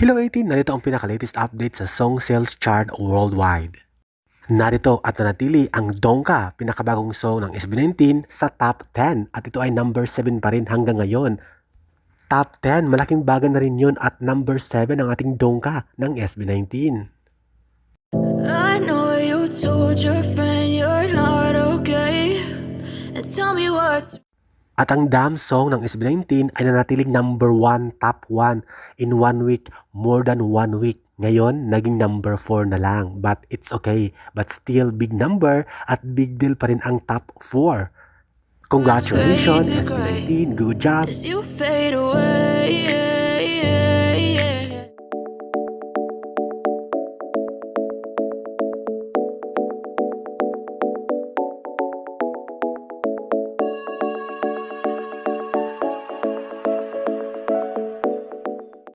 Hello 18, narito ang pinaka-latest update sa song sales chart worldwide. Narito at nanatili ang Dongka, pinakabagong song ng SB19 sa top 10 at ito ay number 7 pa rin hanggang ngayon. Top 10, malaking bagay na rin yun at number 7 ang ating Dongka ng SB19. I know you told your friend you're not okay. And tell me what's At ang Damn Song ng SB19 ay nanatiling number 1, top 1 in one week, more than one week. Ngayon, naging number 4 na lang. But it's okay. But still, big number at big deal pa rin ang top 4. Congratulations, SB19. Good job. as you fade away?